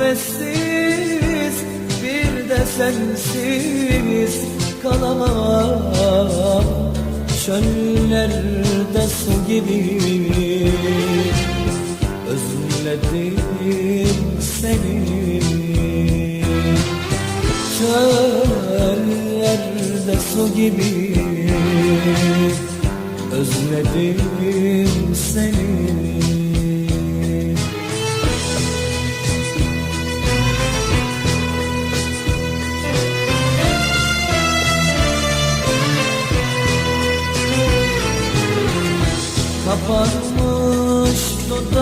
nefessiz bir de sensiz kalamam. Çöllerde su gibi özledim seni. Çöllerde su gibi özledim seni. kapanmış dudak